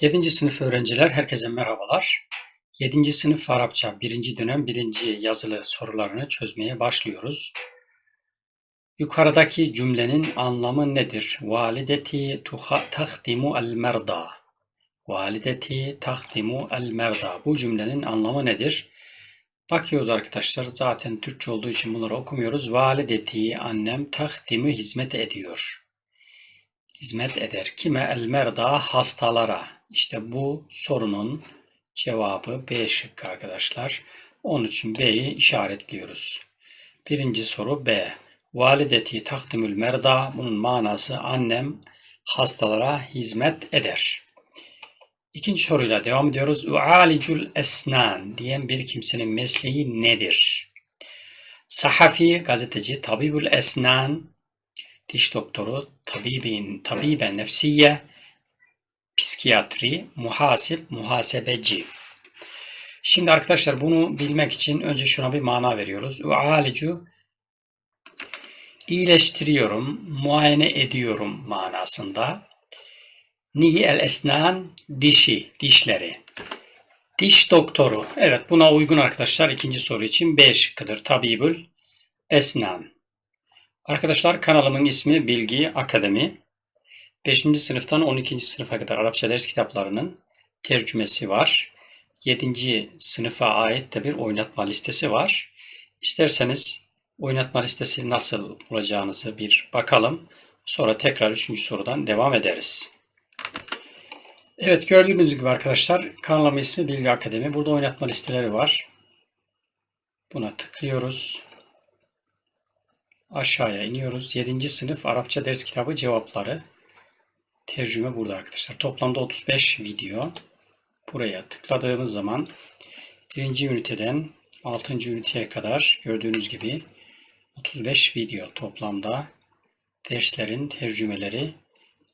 7. sınıf öğrenciler herkese merhabalar. 7. sınıf Arapça 1. dönem 1. yazılı sorularını çözmeye başlıyoruz. Yukarıdaki cümlenin anlamı nedir? Valideti tahdimu el merda. Valideti tahdimu el merda. Bu cümlenin anlamı nedir? Bakıyoruz arkadaşlar. Zaten Türkçe olduğu için bunları okumuyoruz. Valideti annem tahdimu hizmet ediyor. Hizmet eder. Kime? El merda hastalara. İşte bu sorunun cevabı B şıkkı arkadaşlar. Onun için B'yi işaretliyoruz. Birinci soru B. Valideti takdimül merda. Bunun manası annem hastalara hizmet eder. İkinci soruyla devam ediyoruz. Ualicul esnan diyen bir kimsenin mesleği nedir? Sahafi, gazeteci, tabibül esnan, diş doktoru, tabibin, tabiben nefsiye, psikiyatri, muhasip, muhasebeci. Şimdi arkadaşlar bunu bilmek için önce şuna bir mana veriyoruz. Ualicu iyileştiriyorum, muayene ediyorum manasında. Nihi el esnan dişi, dişleri. Diş doktoru. Evet buna uygun arkadaşlar ikinci soru için B şıkkıdır. Tabibül esnan. Arkadaşlar kanalımın ismi Bilgi Akademi. 5. sınıftan 12. sınıfa kadar Arapça ders kitaplarının tercümesi var. 7. sınıfa ait de bir oynatma listesi var. İsterseniz oynatma listesi nasıl bulacağınızı bir bakalım. Sonra tekrar 3. sorudan devam ederiz. Evet gördüğünüz gibi arkadaşlar kanalımın ismi Bilgi Akademi. Burada oynatma listeleri var. Buna tıklıyoruz. Aşağıya iniyoruz. 7. sınıf Arapça ders kitabı cevapları. Tercüme burada arkadaşlar. Toplamda 35 video. Buraya tıkladığımız zaman birinci üniteden 6. üniteye kadar gördüğünüz gibi 35 video toplamda derslerin tercümeleri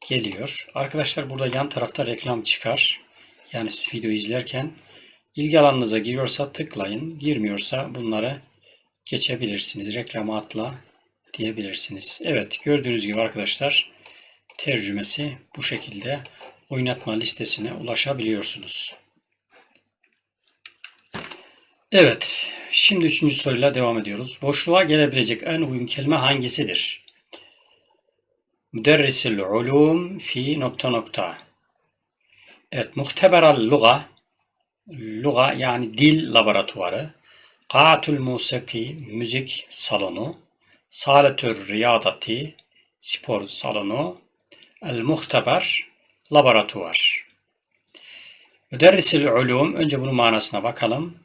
geliyor. Arkadaşlar burada yan tarafta reklam çıkar. Yani siz video izlerken ilgi alanınıza giriyorsa tıklayın. Girmiyorsa bunları geçebilirsiniz. Reklamı atla diyebilirsiniz. Evet gördüğünüz gibi arkadaşlar tercümesi bu şekilde oynatma listesine ulaşabiliyorsunuz. Evet, şimdi üçüncü soruyla devam ediyoruz. Boşluğa gelebilecek en uygun kelime hangisidir? Müderrisil ulum fi nokta nokta. Evet, muhteberal luga, luga yani dil laboratuvarı, Qaatul musiki, müzik salonu, Saletür riyadati, spor salonu, El muhteber, laboratuvar. Müderrisil ulum, önce bunun manasına bakalım.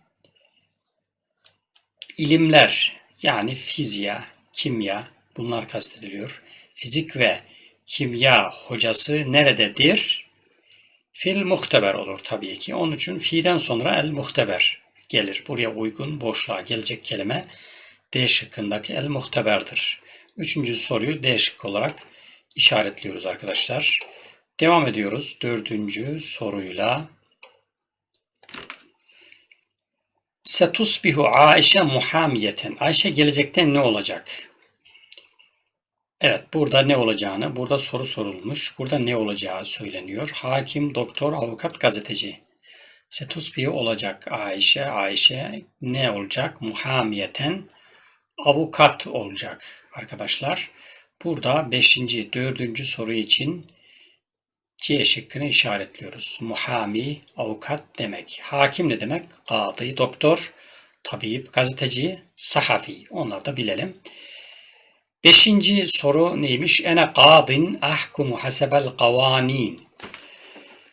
İlimler, yani fiziğe, kimya, bunlar kastediliyor. Fizik ve kimya hocası nerededir? Fil muhteber olur tabii ki. Onun için fi'den sonra el muhteber gelir. Buraya uygun boşluğa gelecek kelime D şıkkındaki el muhteberdir. Üçüncü soruyu D şıkkı olarak işaretliyoruz arkadaşlar. Devam ediyoruz dördüncü soruyla. Setusbihu Ayşe muhamiyeten. Ayşe gelecekte ne olacak? Evet burada ne olacağını, burada soru sorulmuş. Burada ne olacağı söyleniyor. Hakim, doktor, avukat, gazeteci. Setusbihu olacak Ayşe. Ayşe ne olacak? Muhamiyeten avukat olacak arkadaşlar. Burada 5. 4. soru için C şıkkını işaretliyoruz. Muhami, avukat demek. Hakim ne demek? Kadı, doktor, tabip, gazeteci, sahafi. Onları da bilelim. Beşinci soru neymiş? Ene kadin ahkumu hasebel kavanin.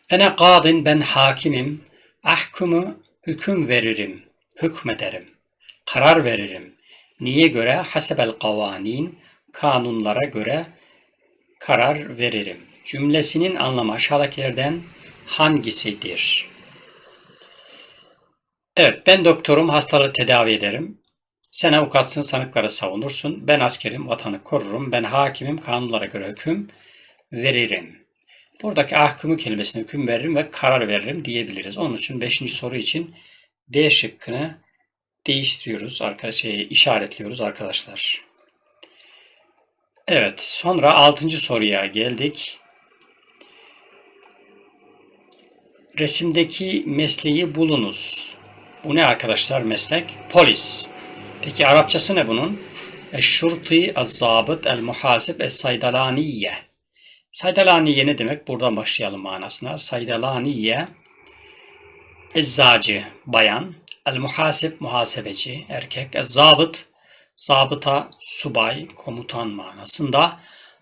Ene kadin ben hakimim. Ahkumu hüküm veririm. Hükmederim. Karar veririm. Niye göre? Hasebel kavanin kanunlara göre karar veririm. Cümlesinin anlamı aşağıdakilerden hangisidir? Evet, ben doktorum, hastalığı tedavi ederim. Sen avukatsın, sanıkları savunursun. Ben askerim, vatanı korurum. Ben hakimim, kanunlara göre hüküm veririm. Buradaki ahkımı kelimesine hüküm veririm ve karar veririm diyebiliriz. Onun için 5. soru için D şıkkını değiştiriyoruz, arkadaşlar, işaretliyoruz arkadaşlar. Evet, sonra altıncı soruya geldik. Resimdeki mesleği bulunuz. Bu ne arkadaşlar meslek? Polis. Peki Arapçası ne bunun? Eşşurti, el-zabıt, el-muhasib, es-saydalaniye. Saydalaniye ne demek? Buradan başlayalım manasına. Saydalaniye, eczacı, bayan. El-muhasib, muhasebeci, erkek. Ez-zabıt, zabıta, subay, komutan manasında.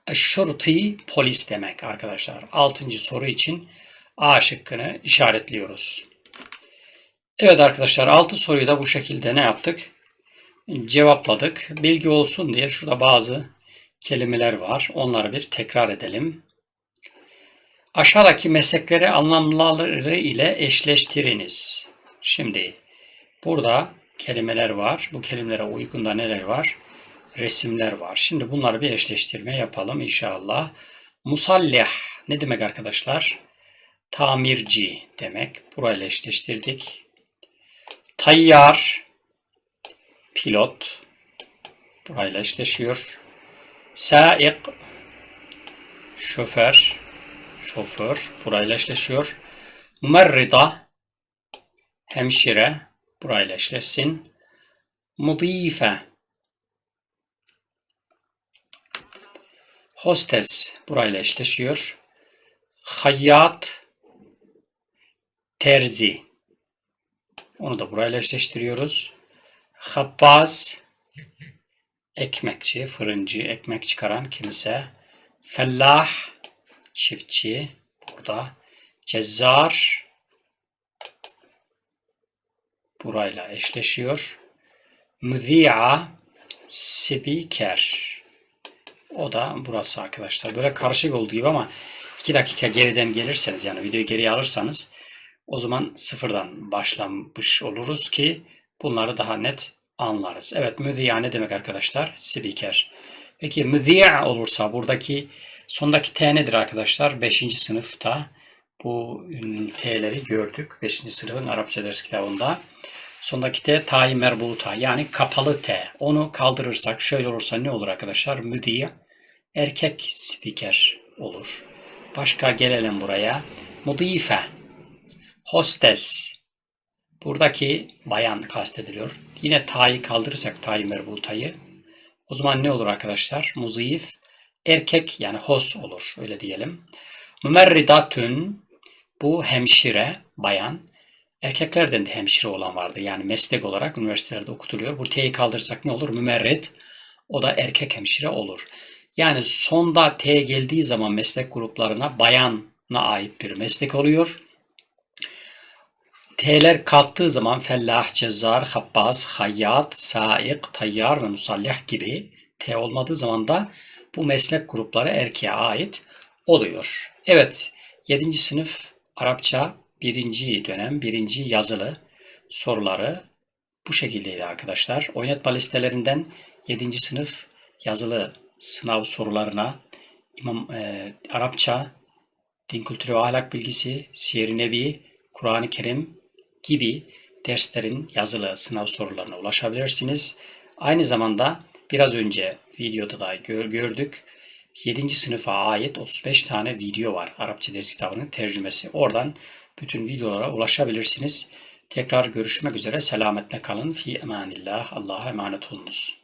Eşşurti, polis demek arkadaşlar. Altıncı soru için A şıkkını işaretliyoruz. Evet arkadaşlar 6 soruyu da bu şekilde ne yaptık? Cevapladık. Bilgi olsun diye şurada bazı kelimeler var. Onları bir tekrar edelim. Aşağıdaki meslekleri anlamları ile eşleştiriniz. Şimdi burada kelimeler var. Bu kelimelere uygun da neler var? Resimler var. Şimdi bunları bir eşleştirme yapalım inşallah. Musallih ne demek arkadaşlar? Tamirci demek. Burayla eşleştirdik. Tayyar pilot burayla eşleşiyor. Saik şoför şoför burayla eşleşiyor. Mumerrida hemşire burayla eşleşsin. Mudife hostes burayla eşleşiyor. Hayyat terzi onu da burayla eşleştiriyoruz. Habbaz ekmekçi, fırıncı, ekmek çıkaran kimse. Fellah çiftçi burada. Cezzar burayla eşleşiyor. Müzi'a spiker. O da burası arkadaşlar. Böyle karışık olduğu gibi ama 2 dakika geriden gelirseniz yani videoyu geriye alırsanız o zaman sıfırdan başlamış oluruz ki bunları daha net anlarız. Evet müziya ne demek arkadaşlar? Spiker. Peki müziya olursa buradaki sondaki T nedir arkadaşlar? 5. sınıfta bu T'leri gördük. 5. sınıfın Arapça ders kitabında. Sondaki T tayi merbuta yani kapalı T. Onu kaldırırsak şöyle olursa ne olur arkadaşlar? Müdiya erkek spiker olur. Başka gelelim buraya. Mudife hostes buradaki bayan kastediliyor. Yine ta'yı kaldırırsak ta'yı merbutayı o zaman ne olur arkadaşlar? Muzif erkek yani hos olur öyle diyelim. Mümerridatün bu hemşire bayan. Erkeklerden de hemşire olan vardı. Yani meslek olarak üniversitelerde okutuluyor. Bu T'yi kaldırırsak ne olur? Mümerrid. O da erkek hemşire olur. Yani sonda T geldiği zaman meslek gruplarına bayana ait bir meslek oluyor. T'ler kalktığı zaman fellah, cezar, habbaz, hayyat, saik, tayyar ve musallih gibi T olmadığı zaman da bu meslek grupları erkeğe ait oluyor. Evet, 7. sınıf Arapça 1. dönem 1. yazılı soruları bu şekildeydi arkadaşlar. Oynatma listelerinden 7. sınıf yazılı sınav sorularına İmam e, Arapça, din kültürü ve ahlak bilgisi, siyer Nebi, Kur'an-ı Kerim gibi derslerin yazılı sınav sorularına ulaşabilirsiniz. Aynı zamanda biraz önce videoda da gördük. 7. sınıfa ait 35 tane video var. Arapça ders kitabının tercümesi. Oradan bütün videolara ulaşabilirsiniz. Tekrar görüşmek üzere. Selametle kalın. Fi emanillah. Allah'a emanet olunuz.